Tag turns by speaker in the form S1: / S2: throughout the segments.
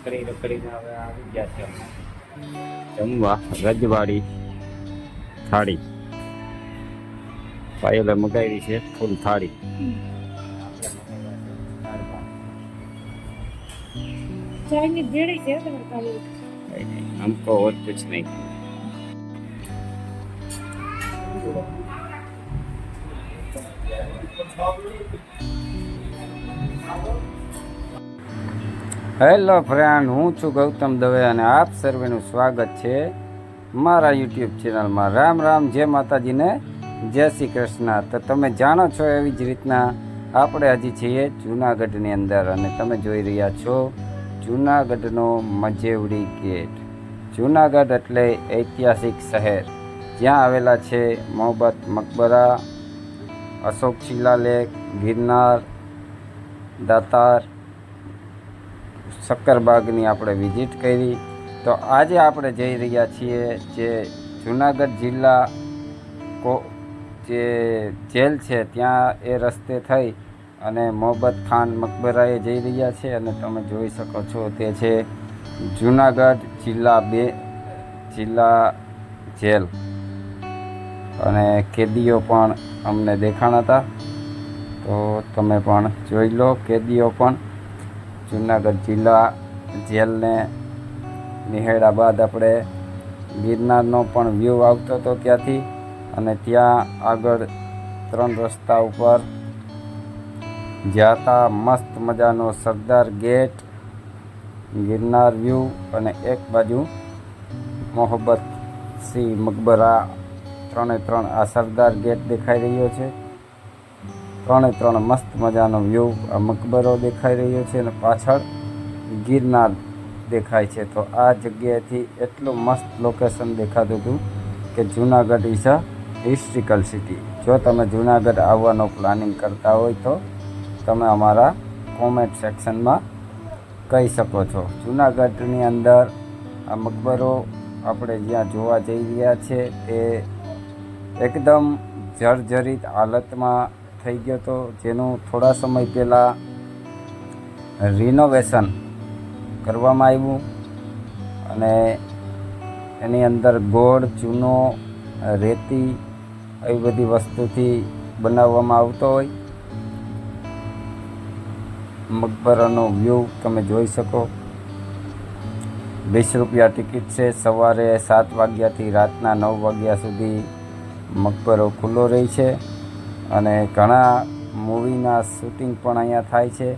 S1: રખડી રખડીને હવે આવી ગયા છે જમવા રજવાડી થાળી. પાયલે મગાવી છે ફૂલ થાળી.
S2: ચાઈની ભેળી છે તમારે
S1: કાલે હમકો ઓર કુછ નહીં હેલો ફ્રેન્ડ, હું છું ગૌતમ દવે અને આપ સર્વેનું સ્વાગત છે મારા યુટ્યુબ ચેનલમાં. રામ રામ, જય માતાજીને, જય શ્રી કૃષ્ણ. તો તમે જાણો છો એવી જ રીતના આપણે હજી છીએ જૂનાગઢની અંદર અને તમે જોઈ રહ્યા છો જૂનાગઢનો મજેવડી ગેટ. જૂનાગઢ એટલે ઐતિહાસિક શહેર. જ્યાં આવેલા છે મોહબ્બત, મકબરા, અશોક શિલાલેખ, ગિરનાર, દાતાર શક્કરબાગની આપણે વિઝિટ કરી. તો આજે આપણે જઈ રહ્યા છીએ જે જુનાગઢ જિલ્લા કો, જે જેલ છે, ત્યાં એ રસ્તે થઈ અને મોહબ્બત ખાન મકબરાએ જઈ રહ્યા છે અને તમે જોઈ શકો છો તે છે જુનાગઢ જિલ્લા બે, જિલ્લા જેલ. અને કેદીઓ પણ અમને દેખાણા હતા. તો તમે પણ જોઈ લો કેદીઓ પણ. જુનાગઢ જિલ્લા જેલને નિહાળ્યા બાદ આપણે ગિરનારનો પણ વ્યૂ આવતો હતો ત્યાંથી અને ત્યાં આગળ ત્રણ રસ્તા ઉપર જાતા મસ્ત મજાનો સરદાર ગેટ, ગિરનાર વ્યૂ અને એક બાજુ મોહબ્બત સિંહ મકબરા. ત્રણે ત્રણ આ સરદાર ગેટ દેખાઈ રહ્યો છે. ત્રણે ત્રણ મસ્ત મજાનો વ્યૂ આ મકબરો દેખાઈ રહ્યો છે અને પાછળ ગિરનાર દેખાય છે. તો આ જગ્યાએથી એટલું મસ્ત લોકેશન દેખાતું હતું કે Junagadh is a historical city જો તમે જુનાગઢ આવવાનો પ્લાનિંગ કરતા હોય તો તમે અમારા કોમેન્ટ સેક્શનમાં કહી શકો છો. જુનાગઢની અંદર આ મકબરો આપણે જ્યાં જોવા જઈ રહ્યા છે તે એકદમ જર્જરિત હાલતમાં થઈ ગયો હતો જેનું થોડા સમય પહેલાં રિનોવેશન કરવામાં આવ્યું અને એની અંદર ગોળ, ચૂનો, રેતી એવી બધી વસ્તુથી બનાવવામાં આવતો હોય. મકબરાનો વ્યૂ તમે જોઈ શકો. વીસ રૂપિયા ટિકિટ છે. સવારે સાત વાગ્યાથી રાતના નવ વાગ્યા સુધી મકબરો ખુલ્લો રહે છે. અને ઘણા મૂવીના શૂટિંગ પણ અહીંયા થાય છે.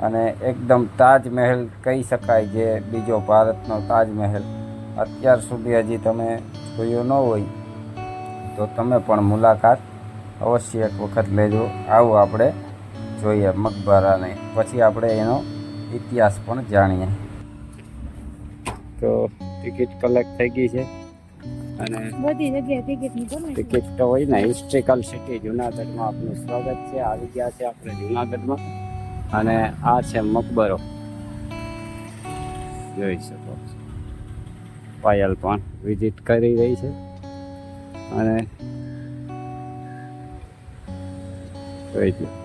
S1: અને એકદમ તાજમહેલ કહી શકાય જે બીજો ભારતનો તાજમહેલ અત્યાર સુધી હજી તમે જોયો ન હોય તો તમે પણ મુલાકાત અવશ્ય એક વખત લેજો. આવું આપણે જોઈએ મકબરાને. પછી આપણે એનો ઇતિહાસ પણ જાણીએ. તો ટિકિટ કલેક્ટ થઈ ગઈ છે. અને
S2: બધી જગ્યાએ ટિકિટની તમે
S1: ટિકિટ તો હોય ને હિસ્ટ્રિકલ સિટી જુનાગઢમાં આપનું સ્વાગત છે. આવી ગયા છે આપણે જુનાગઢમાં. અને આ છે મકબરો. જોઈ શકો છો. પાયલ પણ વિઝિટ કરી રહી છે. અને જોઈ લો.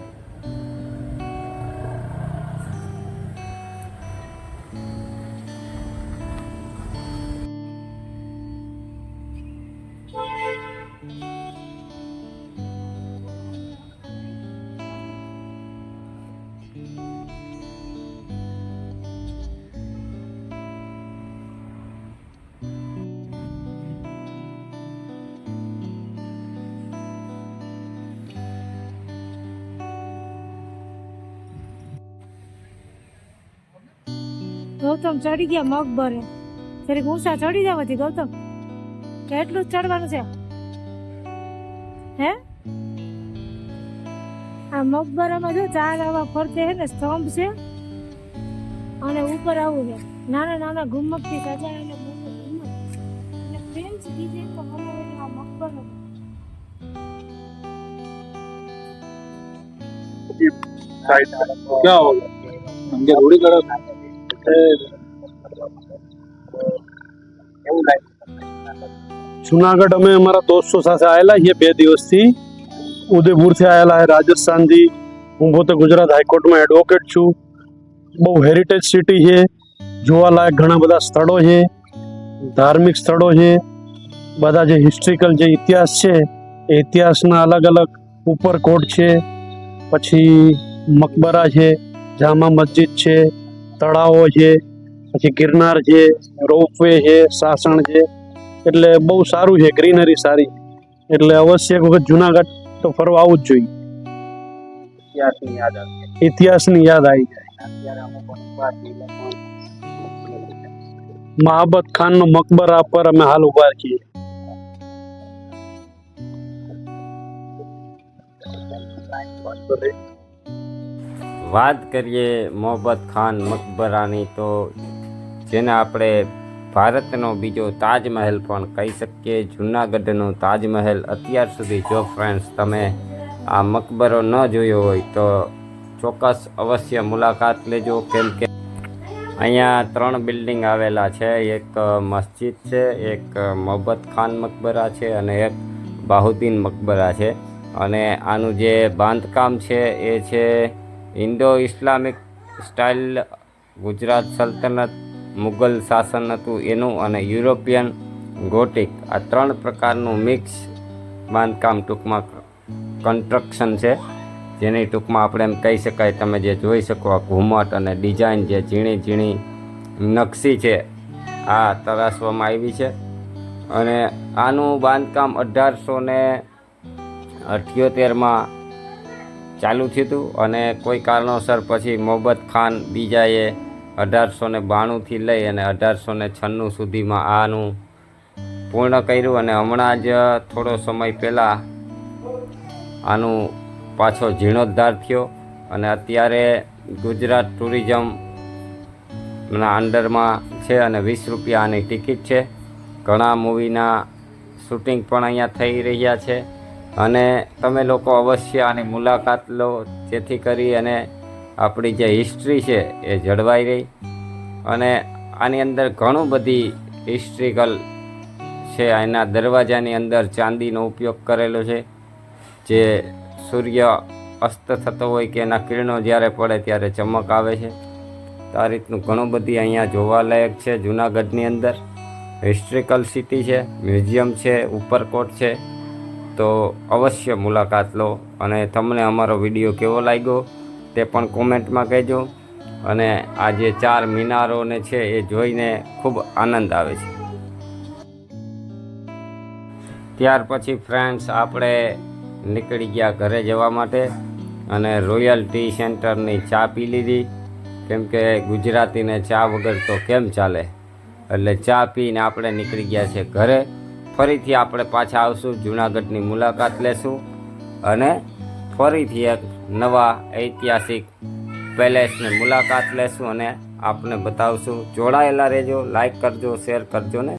S2: ગૌતમ ચડી ગયા મગબરે જરીક ઊંચા ચડી જવાથી ગૌતમ કે એટલું જ ચડવાનું છે હે આ મકબરામાં જો ચાર આવા ફરતે હે ને સ્તંભ છે અને ઉપર આવું છે નાના નાના ગુમ્મતથી સજાયેલા મોટો ગુમ્મત અને ફ્રેન્ચ ડિઝાઇન તો બનાવેલો આ મકબરો
S3: क्या होगा हमके थोड़ी कड़ा જુનાગઢ અમે અમારા દોસ્તો સાથે આવેલા છીએ બે દિવસથી. ઉદયપુરથી આવેલા છે રાજસ્થાનથી. હું પોતે ગુજરાત હાઈકોર્ટમાં એડવોકેટ છું. બહુ હેરિટેજ સિટી છે. જોવાલાયક ઘણા બધા સ્થળો છે. ધાર્મિક સ્થળો છે. બધા જે હિસ્ટ્રિકલ જે ઇતિહાસ છે, એ ઇતિહાસના અલગ અલગ ઉપરકોટ છે. પછી મકબરા છે, જામા મસ્જિદ છે. તળાવો છે પછી ગિરનાર છે રોપવે છે સાસણ છે. એટલે બહુ સારું છે ગ્રીનરી સારી. એટલે અવશ્ય એક વખત જુનાગઢ તો ફરવા આવવું જ જોઈએ.
S1: ઇતિહાસની યાદ આવે
S3: ઇતિહાસની યાદ આવી જાય. મહાબત ખાન નો મકબરા પર અમે હાલ ઊભા છીએ.
S1: વાત કરીએ મોહબ્બત ખાન મકબરાની, તો જેને આપણે ભારતનો બીજો તાજમહેલ પણ કહી શકીએ. જૂનાગઢનો તાજમહેલ અત્યાર સુધી જો ફ્રેન્ડ્સ તમે આ મકબરો ન જોયો હોય, તો ચોક્કસ અવશ્ય મુલાકાત લેજો. કેમ કે અહીંયા ત્રણ બિલ્ડિંગ આવેલા છે. એક મસ્જિદ છે, એક મોહબ્બત ખાન મકબરા છે અને એક બાહુદ્દીન મકબરા છે. અને આનું જે બાંધકામ છે એ છે ઇન્ડો ઇસ્લામિક સ્ટાઇલ ગુજરાત સલ્તનત, મુગલ શાસન હતું એનું અને યુરોપિયન ગોટિક. આ ત્રણ પ્રકારનું મિક્સ બાંધકામ ટૂંકમાં કન્સ્ટ્રક્શન છે. જેની ટૂંકમાં આપણે એમ કહી શકાય, તમે જે જોઈ શકો, આ ઘુમટ અને ડિઝાઇન જે ઝીણી ઝીણી નકશી છે, આ તરાસવામાં આવી છે. અને આનું બાંધકામ અઢારસો ને અઠ્યોતેરમાં ચાલુ થયું હતું અને કોઈ કારણોસર પછી મોહબ્બત ખાન બીજાએ અઢારસો ને બાણુંથી લઈ અને અઢારસો ને છન્નું સુધીમાં આનું પૂર્ણ કર્યું અને હમણાં જ થોડો સમય પહેલાં આનું પાછો જીર્ણોદ્ધાર થયો અને અત્યારે ગુજરાત ટુરિઝમના અંડરમાં છે અને વીસ રૂપિયા આની ટિકિટ છે. ઘણા મૂવીના શૂટિંગ પણ અહીંયા થઈ રહ્યા છે. અને તમે લોકો અવશ્ય આની મુલાકાત લો, જેથી કરી અને આપણી જે હિસ્ટ્રી છે એ જળવાઈ રહી. અને આની અંદર ઘણું બધી હિસ્ટ્રિકલ છે, એના દરવાજાની અંદર ચાંદીનો ઉપયોગ કરેલો છે. જે સૂર્ય અસ્ત થતો હોય કે એના કિરણો જ્યારે પડે ત્યારે ચમક આવે છે. તો આ રીતનું ઘણું બધી અહીંયા જોવાલાયક છે જૂનાગઢની અંદર. હિસ્ટ્રિકલ સિટી છે મ્યુઝિયમ છે, ઉપરકોટ છે. તો અવશ્ય મુલાકાત લો અને તમને અમારો વીડિયો કેવો લાગ્યો તે પણ કોમેન્ટમાં કહેજો. અને આ જે ચાર મિનારોને છે એ જોઈને ખૂબ આનંદ આવે છે. ત્યાર પછી ફ્રેન્ડ્સ, આપણે નીકળી ગયા ઘરે જવા માટે અને રોયલ ટી સેન્ટરની ચા પી લીધી. કેમ કે ગુજરાતીને ચા વગર તો કેમ ચાલે? એટલે ચા પીને આપણે નીકળી ગયા છે ઘરે. ફરીથી આપણે પાછા આવશું, જૂનાગઢની મુલાકાત લેશું અને ફરીથી એક નવા ઐતિહાસિક પેલેસની મુલાકાત લેશું અને આપને બતાવશું. જોડાયેલા રહેજો, લાઈક કરજો, શેર કરજો ને